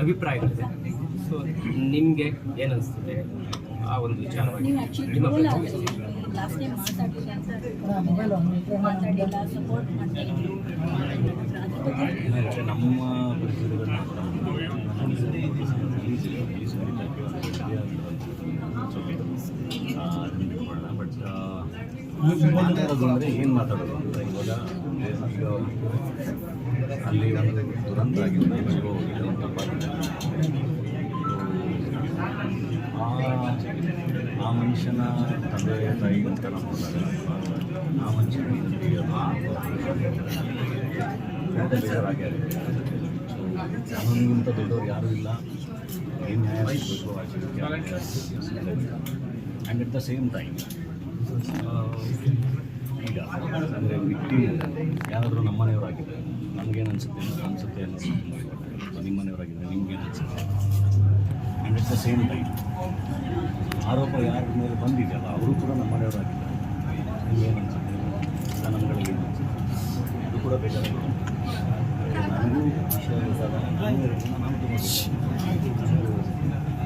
ಅಭಿಪ್ರಾಯಗಳಿದೆ so ನಿಮಗೆ ಏನಿಸ್ತದೆ ಆ ಒಂದು ವಿಚಾರವಾಗಿ ನಿಮ್ಮ ಟ್ರೋಲ್ ಪ್ರತಿಕ್ರಿಯೆ. ಆಗಿಲ್ಲ ಲಾಸ್ಟ್ ಟೈಮ್ ಮಾತಾಡಿಲ್ಲ ಅಂತ ಮಾತಾಡಿಲ್ಲ ಸಪೋರ್ಟ್ ಮಾಡ್ತಾ ಇದ್ರು. ಅದ್ರ ಬಗ್ಗೆ ಏನಾಗುತ್ತೆ ನಮ್ಮ ಬಟ್ ಮಾತಾಡೋದು ಅಂದರೆ ಏನು ಮಾತಾಡೋದು ಅಂತ ಇವಾಗ ಅಲ್ಲಿ ಅಲ್ಲಿ ಎಲ್ಲಿಗೋ ತಪ್ಪಾಗಿದೆ. ಆ ಮನುಷ್ಯನ ತಂದೆ ತಾಯಿ ಅಂತ ಆ ಮನುಷ್ಯನ ಬೇಜಾರಾಗ್ಯಾರ ಸೊ ಕಾನೂನಿಗಿಂತ ದೊಡ್ಡವ್ರು ಯಾರೂ ಇಲ್ಲ. ಏನು ನ್ಯಾಯ ಸಿಗಬೇಕು and at the same time ಈಗ, ಅಂದರೆ ವಿಕ್ಟಿಮ್ ಯಾರಾದರೂ ನಮ್ಮ ಮನೆಯವರಾಗಿದ್ದರೆ ನಮಗೇನು ಅನಿಸುತ್ತೆ ಅನಿಸುತ್ತೆ ಅನ್ನೋದು ನಿಮ್ಮ ಮನೆಯವರಾಗಿದ್ದರೆ ನಿಮ್ಗೇನು ಅನಿಸುತ್ತೆ and it's the same time ಆರೋಪ ಯಾರ ಮೇಲೆ ಬಂದಿದೆಯಲ್ಲ ಅವರು ಕೂಡ ನಮ್ಮ ಮನೆಯವರಾಗಿದ್ದಾರೆ ನಿಮ್ಗೇನು ಅನಿಸುತ್ತೆ ನಮ್ಮಗಳಿಗೆ ಏನು ಅನಿಸುತ್ತೆ ಅದು ಕೂಡ ಬೇಜಾರಾಗಿದೆ ನನಗೂ ವಿಷಯ ನಾನು ತುಂಬ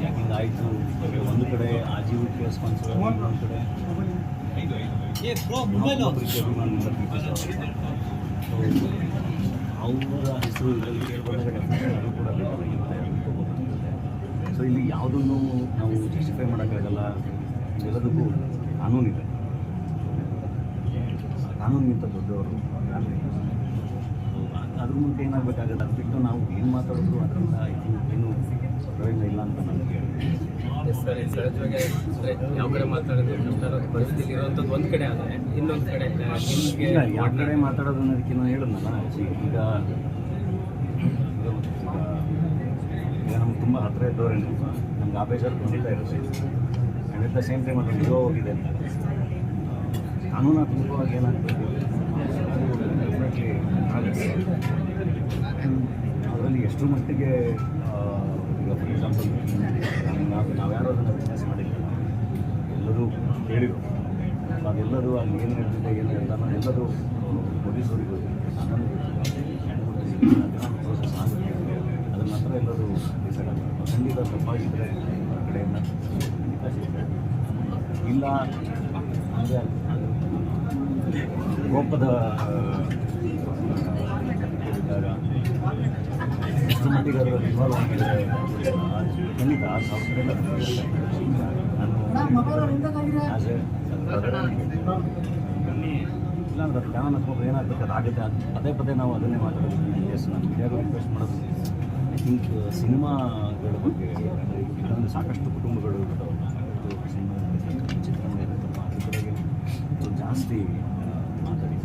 ಯಾಕಿಂದ ಆಯಿತು ಒಂದು ಕಡೆ ಆ ಜೀವಕ್ಕೆ ಸ್ಪಾನ್ಸರ್ ಒಂದು ಕಡೆ ನಾವು ಅವರ ಹೆಸರು ಇದರಲ್ಲಿ ಅದು ಕೂಡ ಬೇಕಾಗಿರುತ್ತೆ ಸೊ ಇಲ್ಲಿ ಯಾವುದನ್ನು ನಾವು ಜಸ್ಟಿಫೈ ಮಾಡೋಕ್ಕಾಗಲ್ಲ. ಎಲ್ಲದಕ್ಕೂ ಕಾನೂನಿದೆ ಕಾನೂನಿಗಿಂತ ದೊಡ್ಡವರು ಅದ್ರ ಮುಂದೆ ಏನಾಗಬೇಕಾಗುತ್ತೆ ಅದು ಬಿಟ್ಟು ನಾವು ಏನು ಮಾತಾಡೋದು ಅದರಿಂದ ಇದು ಏನು ಪ್ರಯೋಜನ ಇಲ್ಲ ಅಂತ ನನಗೆ ಎಸ್ ಸರ್ ಸಹಜವಾಗಿ ಅಂದರೆ ಯಾವ ಕಡೆ ಮಾತಾಡೋದು ಕಷ್ಟ ಅನ್ನೋ ಪರಿಸ್ಥಿತಿ ಇರೋಂಥದ್ದು ಒಂದು ಕಡೆ ಆದರೆ ಇನ್ನೊಂದು ಕಡೆ ನಿಮಗೆ ಇಲ್ಲ ಯಾವ ಕಡೆ ಮಾತಾಡೋದು ಅನ್ನೋದಕ್ಕೆ ನಾನು ಹೇಳಿದ್ನಲ್ಲ ಈಗ ನಮ್ಗೆ ತುಂಬ ಹತ್ತಿರ ಇದ್ದವ್ರೇನು ನಮ್ಗೆ ಆ ಬೇಜಾರು ಖಂಡಿತ ಇರುತ್ತೆ and at the same time ಅದು ನಿಜ ಹೋಗಿದೆ. ಕಾನೂನಾತ್ಮಕವಾಗಿ ಏನಾಗ್ತದೆ ಡೆಫಿನೆಟ್ಲಿ ಆಗುತ್ತೆ. ಅದರಲ್ಲಿ ಎಷ್ಟು ಮಟ್ಟಿಗೆ ಈಗ ಫಾರ್ ಎಕ್ಸಾಂಪಲ್ ನಾವು ನಾವು ಯಾರು ಅದನ್ನು ಬಿಸ್ನೆಸ್ ಮಾಡಿಲ್ಲ. ಎಲ್ಲರೂ ಕೇಳಿದ್ರು ನಾವೆಲ್ಲರೂ ಅಲ್ಲಿ ಏನು ನಡೆದಿದೆ, ಏನು ಇಲ್ಲ ನಾವೆಲ್ಲರೂ ಪೊಲೀಸರಿಗೆ ನನ್ನನ್ನು ಪ್ರೋಸೆಸ್ ಅದನ್ನ ಮಾತ್ರ ಎಲ್ಲರೂ ಡಿಸೈಡ್ ಆಗಬೇಕು. ಖಂಡಿತ ತಪ್ಪಾಗಿದ್ದರೆ ಕಡೆಯಿಂದ ಇಲ್ಲ ಅಂದರೆ ಕೋಪದ ಎಷ್ಟು ಮಟ್ಟಿಗೆ ಅದರಲ್ಲಿ ಇನ್ವಾಲ್ವ್ ಆಗಿದೆ ಖಂಡಿತ ಆ ಆಸ್ ಎ ಇಲ್ಲಾಂದ್ರೆ ಅದು ಕಾನೂನಾತ್ಮಕ ಏನಾಗಬೇಕು ಅದು ಆಗುತ್ತೆ ಪದೇ ಪದೇ ನಾವು ಅದನ್ನೇ ಮಾತಾಡ್ತೀವಿ ಎಸ್ ನಾನು ರಿಕ್ವೆಸ್ಟ್ ಮಾಡೋದು ಐ ಥಿಂಕ್ ಸಿನಿಮಾಗಳ ಬಗ್ಗೆ ಯಾಕಂದರೆ ಸಾಕಷ್ಟು ಕುಟುಂಬಗಳು ಇರ್ತಾವೆ ಸಿನಿಮಾ ಅದ್ರ ಕಡೆಗೆ ಜಾಸ್ತಿ ಮಾತಾಡಿ